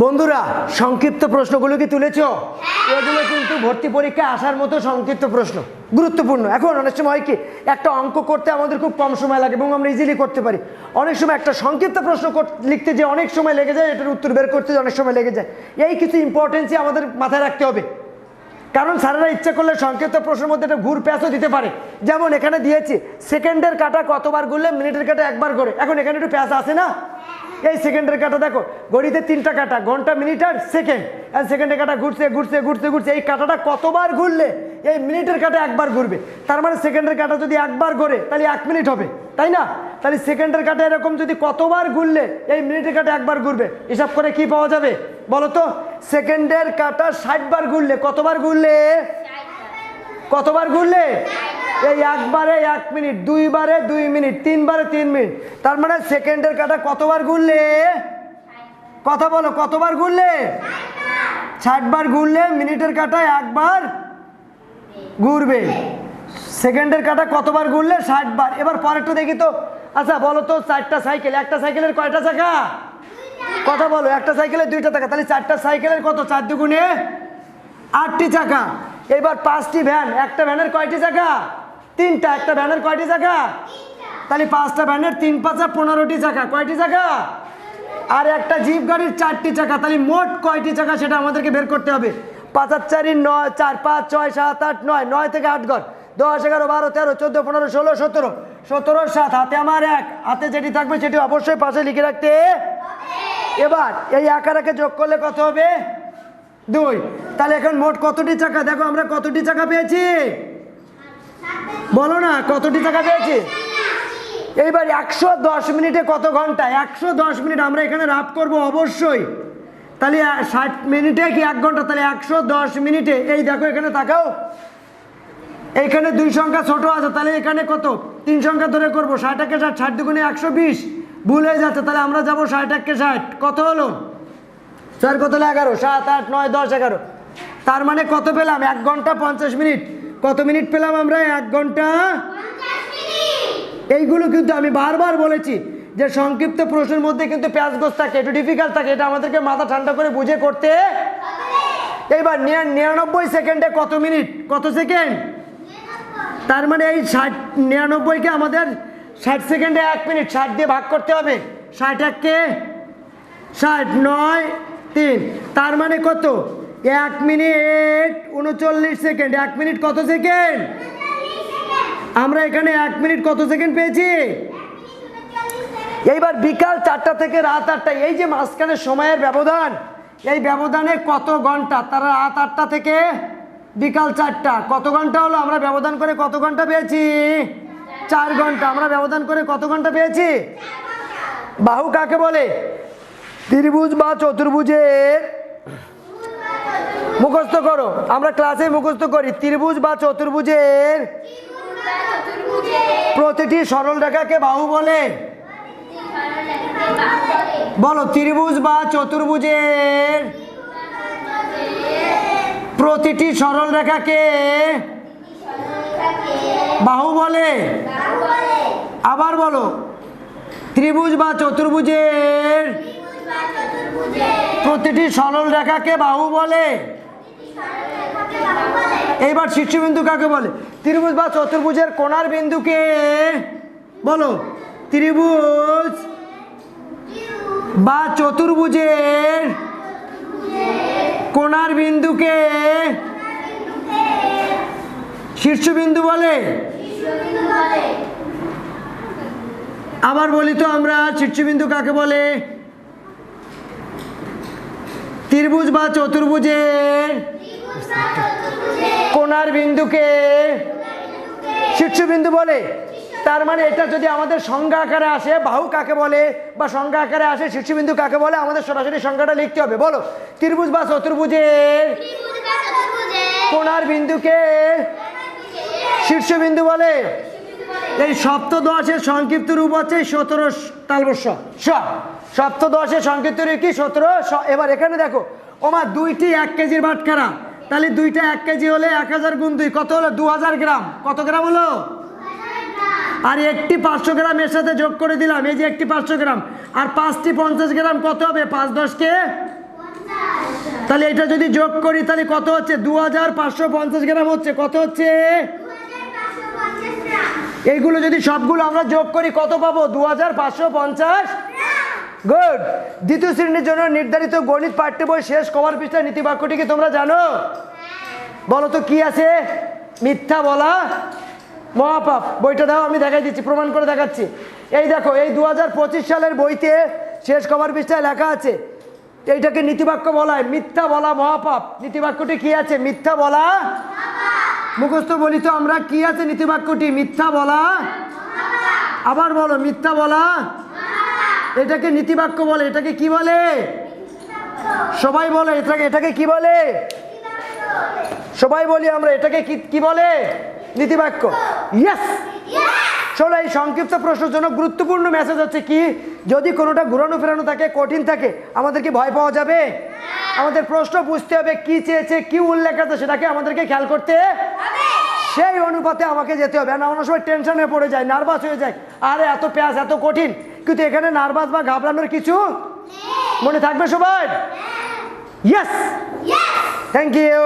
বন্ধুরা, সংক্ষিপ্ত প্রশ্নগুলো কি তুলেছ? এগুলো কিন্তু ভর্তি পরীক্ষায় আসার মতো সংক্ষিপ্ত প্রশ্ন। গুরুত্বপূর্ণ। এখন অনেক সময় কি, একটা অঙ্ক করতে আমাদের খুব কম সময় লাগে এবং আমরা ইজিলি করতে পারি। অনেক সময় একটা সংক্ষিপ্ত প্রশ্ন লিখতে যে অনেক সময় লেগে যায়, এটার উত্তর বের করতে যে অনেক সময় লেগে যায়, এই কিছু ইম্পর্টেন্সই আমাদের মাথায় রাখতে হবে। কারণ স্যারেরা ইচ্ছা করলে সংক্ষিপ্ত প্রশ্নের মধ্যে একটা ঘুর প্যাচও দিতে পারে। যেমন এখানে দিয়েছি সেকেন্ডের কাটা কতবার ঘুরলে মিনিটের কাটা একবার করে এখন এখানে একটু প্যাচ আছে না? এই সেকেন্ডের কাটা দেখো ঘড়িতে তিনটা কাটা ঘণ্টা মিনিট আর সেকেন্ড আর সেকেন্ডের কাটা ঘুরছে ঘুরছে ঘুরছে ঘুরছে। এই কাটাটা কতবার ঘুরলে এই মিনিটের কাটা একবার ঘুরবে? তার মানে সেকেন্ডের কাটা যদি একবার ঘোরে তাহলে এক মিনিট হবে তাই না? তাহলে সেকেন্ডের কাটা এরকম যদি কতবার ঘুরলে এই মিনিটের কাটা একবার ঘুরবে? হিসাব করে কি পাওয়া যাবে? বলো তো সেকেন্ডের কাটা ষাট বার ঘুরলে কতবার ঘুরলে? কতবার ঘুরলে? এই একবারে এক মিনিট, দুইবারে দুই মিনিট, তিনবারে তিন মিনিট। তার মানে সেকেন্ডের কাটা কতবার ঘুরলে? কথা বলো, কতবার ঘুরলে? ষাট বার ঘুরলে মিনিটের কাটা একবার ঘুরবে। সেকেন্ডের কাটা কতবার ঘুরলে? ষাট বার এবার পরেরটা দেখি তো। আচ্ছা বলো তো, চারটা সাইকেল, একটা সাইকেলের কয়টা চাকা? কথা বলো, একটা সাইকেলের দুইটা চাকা। তাহলে চারটা সাইকেলের কত? চার দুগুণে আটটি চাকা। এবার পাঁচটি ভ্যান, একটা ভ্যানের কয়টি চাকা? তিনটা, একটা ভ্যানের কয়টি চাকা তাহলে পাঁচটা ভ্যানের তিন পাঁচা পনেরোটি চাকা কয়টি চাকা আর একটা জিপ গাড়ির চারটি চাকা তাহলে মোট কয়টি চাকা সেটা আমাদেরকে বের করতে হবে? পাঁচ আর চারি, নয়, চার, পাঁচ, ছয়, সাত, আট, নয় নয় থেকে আট ঘর। দশ, এগারো, বারো, তেরো, চোদ্দ, পনেরো, ষোলো, সতেরো। সতেরো, সাত, হাতে আমার এক। হাতে যেটি থাকবে সেটি অবশ্যই পাশে লিখে রাখতে। এবার এই আকারাকে যোগ করলে কত হবে? দুই। তাহলে এখন মোট কতটি চাকা? দেখো আমরা কতটি চাকা পেয়েছি। বলো না, কতটি চাকা পেয়েছি? এইবার একশো দশ মিনিটে কত ঘণ্টা? একশো দশ মিনিট আমরা এখানে রাফ করব অবশ্যই। তাহলে ষাট মিনিটে কি এক ঘণ্টা? তাহলে একশো দশ মিনিটে। এই দেখো এখানে তাকাও। এইখানে দুই সংখ্যা ছোট আছে, তাহলে এখানে কত? তিন সংখ্যা ধরে করব, ষাট একে ষাট ষাট দুগুণে একশো বিশ। ভুল হয়ে যাচ্ছে, তাহলে আমরা যাব ষাট একে ষাট। কত হলো? চার কত হলো? এগারো। সাত, আট, নয়, দশ, এগারো। তার মানে কত পেলাম? এক ঘণ্টা পঞ্চাশ মিনিট। কত মিনিট পেলাম আমরা? এক ঘণ্টা? এইগুলো কিন্তু আমি বারবার বলেছি যে সংক্ষিপ্ত প্রশ্নের মধ্যে কিন্তু প্যাঁচ গোছ থাকে একটু ডিফিকাল্ট থাকে এটা আমাদেরকে মাথা ঠান্ডা করে বুঝে করতে। এইবার নিরানব্বই সেকেন্ডে কত মিনিট? কত সেকেন্ড? তার মানে এই ষাট নিরানব্বইকে আমাদের ষাট সেকেন্ডে এক মিনিট ষাট দিয়ে ভাগ করতে হবে। ষাট এককে ষাট নয় তিন। তার মানে কত? এক মিনিট, উনচল্লিশ সেকেন্ড। এক মিনিট কত সেকেন্ড? আমরা এখানে এক মিনিট কত সেকেন্ড পেয়েছি? এইবার বিকাল চারটা থেকে রাত আটটা। এই যে মাঝখানে সময়ের ব্যবধান, এই ব্যবধানে কত ঘণ্টা? তারা রাত আটটা থেকে বিকাল চারটা। কত ঘণ্টা হলো? আমরা ব্যবধান করে কত ঘণ্টা পেয়েছি? চার ঘণ্টা। আমরা ব্যবধান করে কত ঘণ্টা পেয়েছি? বাহু কাকে বলে? ত্রিভুজ বা চতুর্ভুজের মুখস্থ করো। আমরা ক্লাসে মুখস্থ করি। ত্রিভুজ বা চতুর্ভুজের প্রতিটি সরল রেখাকে বাহু বলে। বলো, ত্রিভুজ বা চতুর্ভুজের প্রতিটি সরল রেখাকে বাহু বলে। আবার বলো, ত্রিভুজ বা চতুর্ভুজের প্রতিটি সরল রেখাকে বাহু বলে। এইবার শীর্ষবিন্দু কাকে বলে? ত্রিভুজ বা চতুর্ভুজের কোণার বিন্দুকে বলো। ত্রিভুজ বা চতুর্ভুজের কোণার বিন্দুকে শীর্ষবিন্দু বলে। আবার বলি তো আমরা শীর্ষবিন্দু কাকে বলে? ত্রিভুজ বা চতুর্ভুজের কোণার বিন্দুকে শীর্ষবিন্দু বলে। তার মানে এটা যদি আমাদের সংজ্ঞা আকারে আসে, বাহু কাকে বলে বা সংজ্ঞা আকারে আসে, শীর্ষবিন্দু কাকে বলে, আমাদের সরাসরি সংজ্ঞাটা লিখতে হবে। বলো, ত্রিভুজ বা চতুর্ভুজের কোণার বিন্দুকে শীর্ষবিন্দু বলে। এই সপ্তদশের সংক্ষিপ্ত রূপ হচ্ছে সতেরো তালবস্য স, সপ্তদশের সংক্ষিপ্ত রূপ কি? সতেরো এবার এখানে দেখো, ওমা দুইটি এক কেজির বাটখারা। তাহলে দুইটা এক কেজি হলে এক হাজার গুণ দুই, কত হলো? দু হাজার গ্রাম। কত গ্রাম হলো? আর একটি পাঁচশো গ্রাম এর সাথে যোগ করে দিলাম। এই যে একটি পাঁচশো গ্রাম। আর পাঁচটি পঞ্চাশ গ্রাম কত হবে? পাঁচ দশকে? তাহলে এটা যদি যোগ করি, তাহলে কত হচ্ছে? দু হাজার পাঁচশো পঞ্চাশ গ্রাম হচ্ছে। কত হচ্ছে? এইগুলো যদি সবগুলো আমরা যোগ করি, কত পাবো? দু হাজার পাঁচশো পঞ্চাশ। গুড দ্বিতীয় শ্রেণির জন্য নির্ধারিত গণিত পাঠ্য বই শেষ কভার পৃষ্ঠা নীতি বাক্যটি কি তোমরা জানো? বলো তো কি আছে? মিথ্যা বলা। মহাপাপ। বইটা দাও, আমি দেখাই দিচ্ছি, প্রমাণ করে দেখাচ্ছি। এই দেখো, এই দু হাজার পঁচিশ সালের বইতে শেষ কভার পৃষ্ঠায় লেখা আছে, এইটাকে নীতিবাক্য বলা হয় মিথ্যা বলা, মহাপাপ। নীতিবাক্যটি কি আছে? মিথ্যা বলা। মুখস্থ বলি তো আমরা, কি আছে নীতিবাক্যটি মিথ্যা বলা। আবার বলো, মিথ্যা বলা। এটাকে নীতিবাক্য বলে, এটাকে কি বলে? সবাই বলে, এটাকে এটাকে কি বলে? সবাই বলি আমরা, এটাকে কি কি বলে? নীতিবাক্য। ইয়েস চলো, এই সংক্ষিপ্ত প্রশ্নের জন্য গুরুত্বপূর্ণ মেসেজ হচ্ছে কি? যদি কোনোটা ঘুরানো ফেরানো থাকে, কঠিন থাকে, আমাদেরকে ভয় পাওয়া যাবে? আমাদের প্রশ্ন বুঝতে হবে, কি চেয়েছে, কি উল্লেখ আছে, সেটাকে আমাদেরকে খেয়াল করতে সেই অনুপাতে আমাকে যেতে হবে। না অনেক সময় টেনশনে পড়ে যায় নার্ভাস হয়ে যায়। আরে এত পেঁয়াজ এত কঠিন। কিন্তু এখানে নার্ভাস বা ঘাবড়ানোর কিছু মনে থাকবে সবাই? Yes thank you